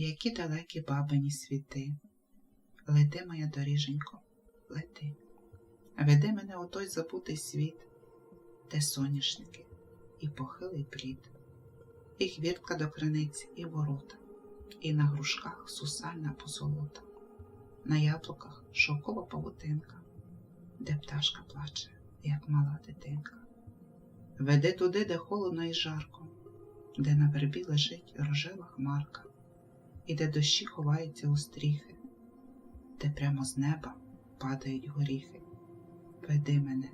які далекі бабині світи. Лети, моя доріженько, лети. Веди мене у той забутий світ, де соняшники і похилий плід, і хвіртка до криниці, і ворота, і на грушках сусальна позолота, на яблуках шовкова павутинка, де пташка плаче, як мала дитинка. Веди туди, де холодно і жарко, де на вербі лежить рожева хмарка, і де дощі ховаються у стріхи, де прямо з неба падають горіхи. Веди мене,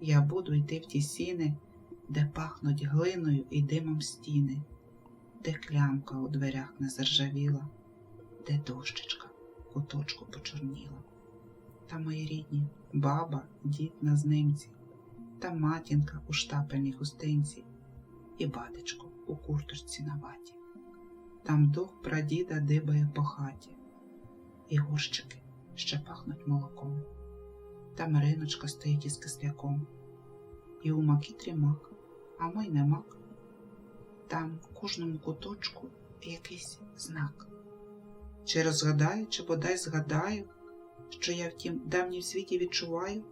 я буду йти в ті сіни, де пахнуть глиною і димом стіни, де клямка у дверях не заржавіла, де дощечка куточку почорніла. Та мої рідні баба, дід на знимці, та матінка у штапельній хустинці, і батечко у курточці на ваті. Там дух прадіда дибає по хаті, і горщики ще пахнуть молоком. Та Мариночка стоїть із кисляком, і у макітрі мак, а мой не мак. Там в кожному куточку якийсь знак. Чи розгадаю, чи бодай згадаю, що я в тім давнім світі відчуваю,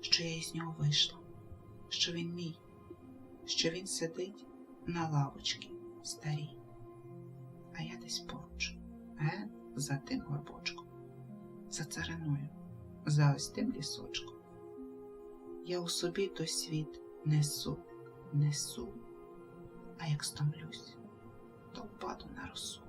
що я із нього вийшла, що він мій, що він сидить на лавочці старій, а я десь поруч, ген за тим горбочком, за цариною, за ось тим лісочком. Я у собі той світ несу, несу, а як стомлюсь, то впаду на росу.